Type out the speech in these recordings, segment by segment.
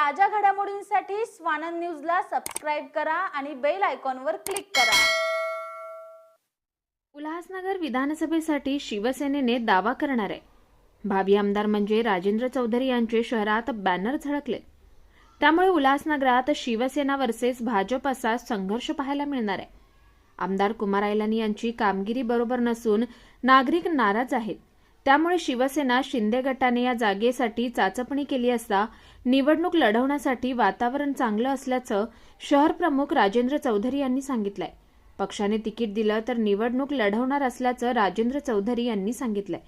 ताज्या घडामोडींसाठी स्वानंद न्यूजला सबस्क्राईब करा आणि बेल आयकॉनवर क्लिक करा. उल्हासनगर विधानसभेसाठी शिवसेनेने दावा करणार. आहे भावी आमदार म्हणजे राजेंद्र चौधरी यांचे शहरात बॅनर झळकले. त्यामुळे उल्हासनगरात शिवसेना वर्सेस भाजप असा संघर्ष पाहायला मिळणार. आहे आमदार कुमार आयलानी यांची कामगिरी बरोबर नसून नागरिक नाराज आहेत. त्यामुळे शिवसेना शिंदे गटाने या जागेसाठी चाचपणी केली असता निवडणूक लढवण्यासाठी वातावरण चांगलं असल्याचं शहर प्रमुख राजेंद्र चौधरी यांनी सांगितलंय. पक्षाने तिकीट दिलं तर निवडणूक लढवणार असल्याचं राजेंद्र चौधरी यांनी सांगितलंय.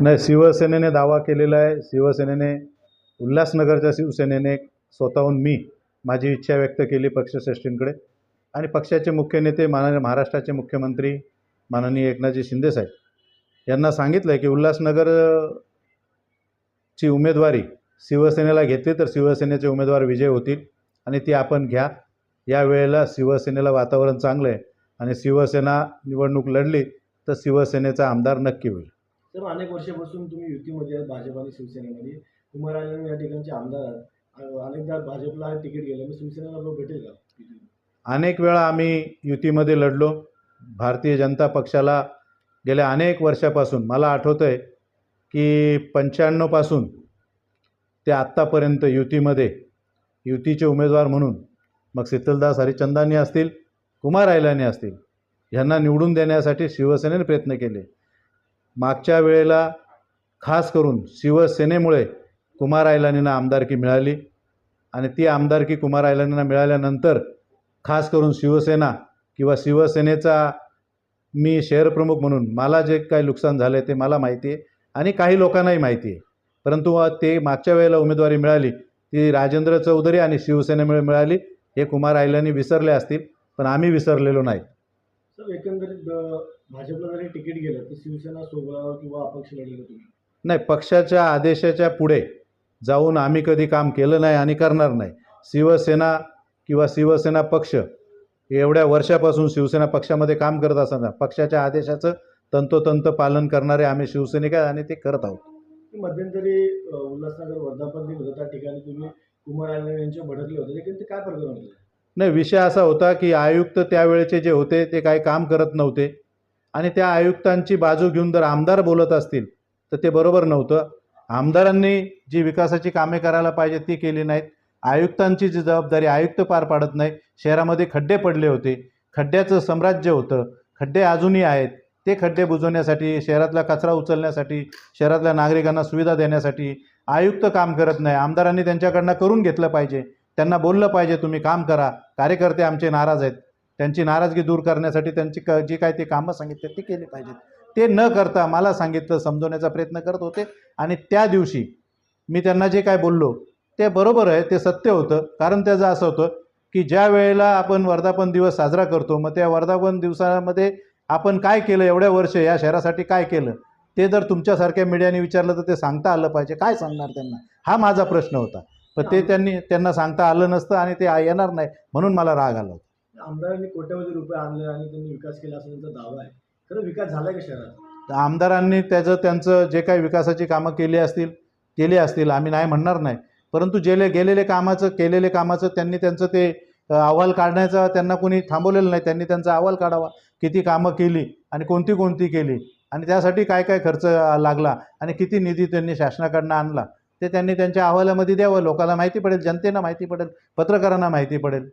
नाही शिवसेनेने दावा केलेला आहे. शिवसेनेने उल्हासनगरच्या शिवसेनेने स्वतःहून मी माझी इच्छा व्यक्त केली पक्षश्रेष्ठींकडे. आणि पक्षाचे मुख्य नेते माननीय महाराष्ट्राचे मुख्यमंत्री माननीय एकनाथजी शिंदेसाहेब यांना सांगितलं आहे की उल्हासनगर ची उमेदवारी शिवसेनेला घेतली तर शिवसेनेचे उमेदवार विजय होतील आणि ती आपण घ्या. या वेळेला शिवसेनेला वातावरण चांगलं आहे आणि शिवसेना निवडणूक लढली तर शिवसेनेचा आमदार नक्की होईल. तर अनेक वर्षापासून तुम्ही युतीमध्ये आहेत भाजप आणि शिवसेनेमध्ये. कुमार या ठिकाणचे आमदार अनेकदा भाजपला तिकीट गेलं मग शिवसेनेला भेटेल का? अनेक वेळा आम्ही युतीमध्ये लढलो. भारतीय जनता पक्षाला गेल्या अनेक वर्षापासून मला आठवतं आहे की पंच्याण्णवपासून ते आत्तापर्यंत युतीमध्ये युतीचे उमेदवार म्हणून मग शीतलदास हरिचंदानी असतील कुमार आयलानी असतील ह्यांना निवडून देण्यासाठी शिवसेनेने प्रयत्न केले. मागच्या वेळेला खास करून शिवसेनेमुळे कुमार आयलानींना आमदारकी मिळाली आणि ती आमदारकी कुमार आयलानींना मिळाल्यानंतर खास करून शिवसेना किंवा शिवसेनेचा मी शहरप्रमुख म्हणून मला जे काही नुकसान झालं आहे ते मला माहिती आहे आणि काही लोकांनाही माहिती आहे. परंतु ते मागच्या वेळेला उमेदवारी मिळाली ती राजेंद्र चौधरी आणि शिवसेनेमुळे मिळाली हे कुमार आयलांनी विसरले असतील पण आम्ही विसरलेलो नाही. सर एकंदरीत भाजपला जरी तिकीट गेलं तर शिवसेना सोबळावर किंवा अपक्ष लढेल तुम्ही? नाही पक्षाच्या आदेशाच्या पुढे जाऊन आम्ही कधी काम केलं नाही आणि करणार नाही. शिवसेना किंवा शिवसेना पक्ष एवढ्या वर्षापासून शिवसेना पक्षामध्ये काम करत असताना पक्षाच्या आदेशाचं तंतोतंत पालन करणारे आम्ही शिवसैनिक आहे आणि ते करत आहोत. मध्यंतरी उल्हासनगर वर्धापन दिन होतं ठिकाणी तुम्ही कुमार आनंद यांच्या भडकले होते. लेकिन ते काय प्रकरण नाही विषय असा होता की आयुक्त त्यावेळेचे जे होते ते काही काम करत नव्हते. आणि त्या आयुक्तांची बाजू घेऊन जर आमदार बोलत असतील तर ते बरोबर नव्हतं. आमदारांनी जी विकासाची कामे करायला पाहिजे ती केली नाहीत. आयुक्तांची जी जबाबदारी आयुक्त पार पाडत नाही शहरामध्ये खड्डे पडले होते. खड्ड्याचं साम्राज्य होतं. खड्डे अजूनही आहेत. ते खड्डे बुजवण्यासाठी शहरातला कचरा उचलण्यासाठी शहरातल्या नागरिकांना सुविधा देण्यासाठी आयुक्त काम करत नाही. आमदारांनी त्यांच्याकडनं करून घेतलं पाहिजे. त्यांना बोललं पाहिजे तुम्ही काम करा. कार्यकर्ते आमचे नाराज आहेत. त्यांची नाराजगी दूर करण्यासाठी त्यांची क जी काय ते कामं सांगितले ती केली पाहिजेत. ते न करता मला सांगितलं समजवण्याचा प्रयत्न करत होते. आणि त्या दिवशी मी त्यांना जे काय बोललो ते बरोबर आहे ते सत्य होतं. कारण त्याचं असं होतं की ज्या वेळेला आपण वर्धापन दिवस साजरा करतो मग त्या वर्धापन दिवसामध्ये आपण काय केलं एवढ्या वर्ष या शहरासाठी काय केलं ते जर तुमच्यासारख्या मीडियाने विचारलं तर ते सांगता आलं पाहिजे. काय सांगणार त्यांना? हा माझा प्रश्न होता. पण ते त्यांनी त्यांना सांगता आलं नसतं आणि ते येणार नाही म्हणून मला राग आला होता. आमदारांनी कोट्यवधी रुपये आणले आणि त्यांनी विकास केला असा त्यांचा दावा आहे. खरं विकास झालाय का शहरात? तर आमदारांनी त्याचं त्यांचं जे काही विकासाची कामं केली असतील केली असतील आम्ही नाही म्हणणार नाही. परंतु जेले गेलेले कामाचं केलेले कामाचं त्यांनी त्यांचं ते अहवाल काढण्याचा त्यांना कोणी थांबवलेलं नाही. त्यांनी त्यांचा अहवाल काढावा. किती कामं केली आणि कोणती कोणती केली आणि त्यासाठी काय काय खर्च लागला आणि किती निधी त्यांनी शासनाकडनं आणला ते त्यांनी त्यांच्या अहवालामध्ये द्यावं. लोकांना माहिती पडेल जनतेला माहिती पडेल पत्रकारांना माहिती पडेल.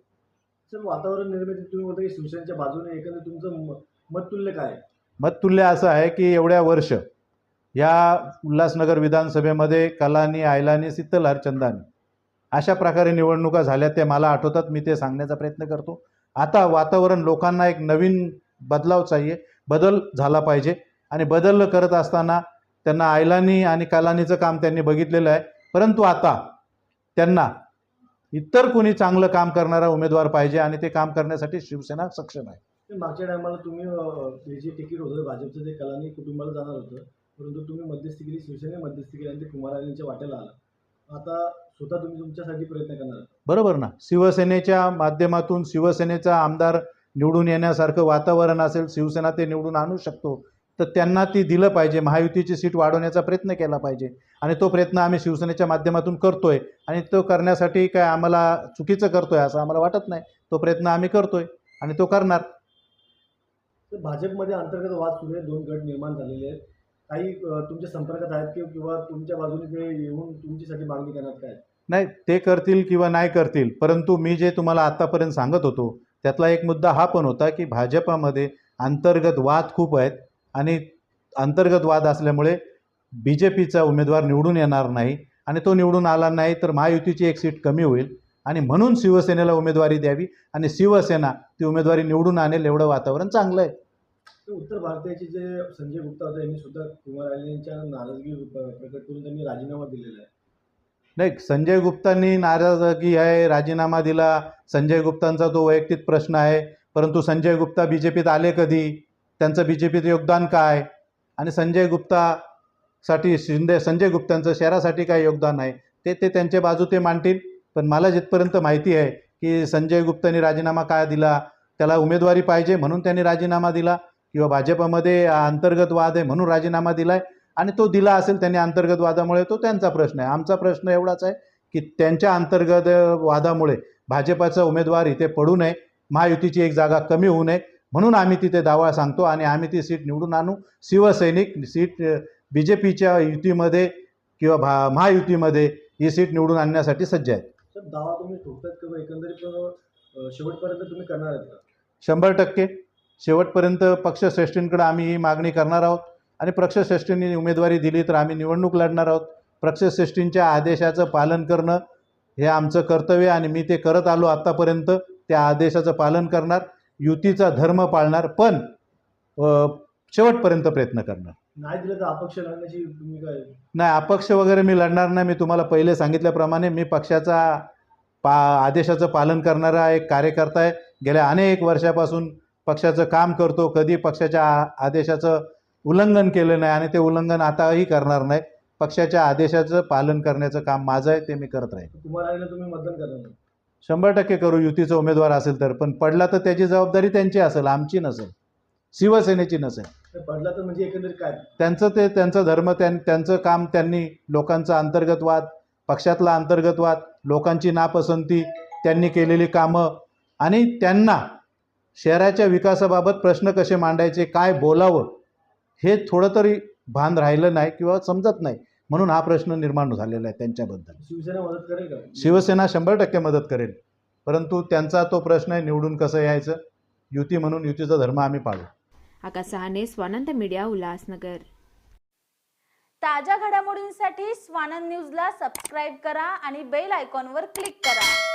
सर वातावरण निर्मिती तुम्ही बोलता की शिवसेनेच्या बाजूने एकंदरीत तुमचं म- मततुल्य काय आहे? मततुल्य असं आहे की एवढ्या वर्ष या उल्हासनगर विधानसभेमध्ये कलानी आयलानी सित्तल हरचंदानी अशा प्रकारे निवडणुका झाल्या ते मला आठवतात. मी ते सांगण्याचा प्रयत्न करतो. आता वातावरण लोकांना एक नवीन बदलाव चाहिए. बदल झाला पाहिजे. आणि बदल करत असताना त्यांना आयलानी आणि कलानीचं काम त्यांनी बघितलेलं आहे. परंतु आता त्यांना इतर कोणी चांगलं काम करणारा उमेदवार पाहिजे आणि ते काम करण्यासाठी शिवसेना सक्षम आहे. मागच्या टायमाला तुम्ही जे तिकीट होतं भाजपचं जे कलानी कुटुंबाला जाणार होतं परंतु तुम्ही मध्यस्थी केली शिवसेने मध्यस्थी केली आणि ते कुमार आनंदच्या वाट्याला आला. आता स्वतः तुम्ही तुमच्यासाठी प्रयत्न करणार. बरोबर ना. शिवसेनेच्या माध्यमातून शिवसेनेचा आमदार निवडून येण्यासारखं वातावरण असेल शिवसेना ते निवडून आणू शकतो तर त्यांना ती दिलं पाहिजे. महायुतीची सीट वाढवण्याचा प्रयत्न केला पाहिजे. आणि तो प्रयत्न आम्ही शिवसेनेच्या माध्यमातून करतोय आणि तो करण्यासाठी काय आम्हाला चुकीचं करतोय असं आम्हाला वाटत नाही. तो प्रयत्न आम्ही करतोय आणि तो करणार. भाजपमध्ये अंतर्गत वाद सुरू आहे. दोन गट निर्माण झालेले आहेत. काही तुमच्या संपर्कात आहेत की किंवा तुमच्या बाजूने ते येऊन तुमच्यासाठी मागणी करण्यात काय? नाही ते करतील किंवा नाही करतील परंतु मी जे तुम्हाला आत्तापर्यंत सांगत होतो त्यातला एक मुद्दा हा पण होता की भाजपामध्ये अंतर्गत वाद खूप आहेत आणि अंतर्गत वाद असल्यामुळे बी जे पीचा उमेदवार निवडून येणार नाही आणि तो निवडून आला नाही तर महायुतीची एक सीट कमी होईल आणि म्हणून शिवसेनेला उमेदवारी द्यावी आणि शिवसेना ती उमेदवारी निवडून आणेल एवढं वातावरण चांगलं आहे. उत्तर भारताचे जे संजय गुप्ता होते यांनी सुद्धा कुमार यांच्या नाराजगी प्रकट करून त्यांनी राजीनामा दिलेला आहे. नाही संजय गुप्तांनी नाराजगी आहे राजीनामा दिला. संजय गुप्तांचा तो वैयक्तिक प्रश्न आहे परंतु संजय गुप्ता बी जे पीत आले कधी? त्यांचं बी जे पीत योगदान काय? आणि संजय गुप्तासाठी शिंदे संजय गुप्तांचं शहरासाठी काय योगदान आहे? ते ते त्यांच्या बाजू ते मांडतील. पण मला जिथपर्यंत माहिती आहे की संजय गुप्तांनी राजीनामा काय दिला? त्याला उमेदवारी पाहिजे म्हणून त्यांनी राजीनामा दिला. किंवा भाजपमध्ये अंतर्गत वाद आहे म्हणून राजीनामा दिला आहे आणि तो दिला असेल त्यांनी अंतर्गत वादामुळे तो त्यांचा प्रश्न आहे. आमचा प्रश्न एवढाच आहे की त्यांच्या अंतर्गत वादामुळे भाजपाचा उमेदवार इथे पडू नये महायुतीची एक जागा कमी होऊ नये म्हणून आम्ही तिथे दावा सांगतो आणि आम्ही ती सीट निवडून आणू. शिवसैनिक सीट बी जे पीच्या युतीमध्ये किंवा भा महायुतीमध्ये ही सीट निवडून आणण्यासाठी सज्ज आहेत. दावा तुम्ही ठोकतात किंवा एकंदरीत शेवटपर्यंत तुम्ही करणार आहेत शंभर टक्के. शेवटपर्यंत पक्षश्रेष्ठींकडे आम्ही ही मागणी करणार आहोत आणि पक्षश्रेष्ठींनी उमेदवारी दिली तर आम्ही निवडणूक लढणार आहोत. पक्षश्रेष्ठींच्या आदेशाचं पालन करणं हे आमचं कर्तव्य आहे आणि मी ते करत आलो आत्तापर्यंत त्या आदेशाचं पालन करणार युतीचा धर्म पाळणार पण शेवटपर्यंत प्रयत्न करणार. नाही दिलं तर अपक्ष लढण्याची भूमिका नाही अपक्ष वगैरे मी लढणार नाही. मी तुम्हाला पहिले सांगितल्याप्रमाणे मी पक्षाचा पा आदेशाचं पालन करणारा एक कार्यकर्ता आहे. गेल्या अनेक वर्षापासून पक्षाचं काम करतो कधी पक्षाच्या आदेशाचं उल्लंघन केलं नाही आणि ते उल्लंघन आताही करणार नाही. पक्षाच्या आदेशाचं पालन करण्याचं काम माझं आहे ते मी करत राहील तुम्ही मतदान करणार. शंभर टक्के करू युतीचा उमेदवार असेल तर. पण पडला तर त्याची जबाबदारी त्यांची असेल आमची नसेल. शिवसेनेची नसेल. पडला तर म्हणजे एकंदरीत काय? त्यांचं ते त्यांचं धर्म त्यां त्यांचं काम त्यांनी लोकांचा अंतर्गत वाद पक्षातला अंतर्गत वाद लोकांची नापसंती त्यांनी केलेली कामं आणि त्यांना शहराच्या विकासाबाबत प्रश्न कसे मांडायचे काय बोलावं हे थोडं तरी भान राहिलं नाही किंवा समजत नाही. म्हणून हा प्रश्न निर्माण झालेला आहे त्यांच्याबद्दल. शिवसेना मदत करेल का? शिवसेना शंभर टक्के मदत करेल. परंतु त्यांचा तो प्रश्न आहे निवडून कसं यायचं? युती म्हणून युतीचा धर्म आम्ही पाळू. आकाश सहाने स्वानंद मीडिया उल्हासनगर. ताज्या घडामोडींसाठी स्वानंद न्यूजला सबस्क्राईब करा आणि बेल आयकॉनवर क्लिक करा.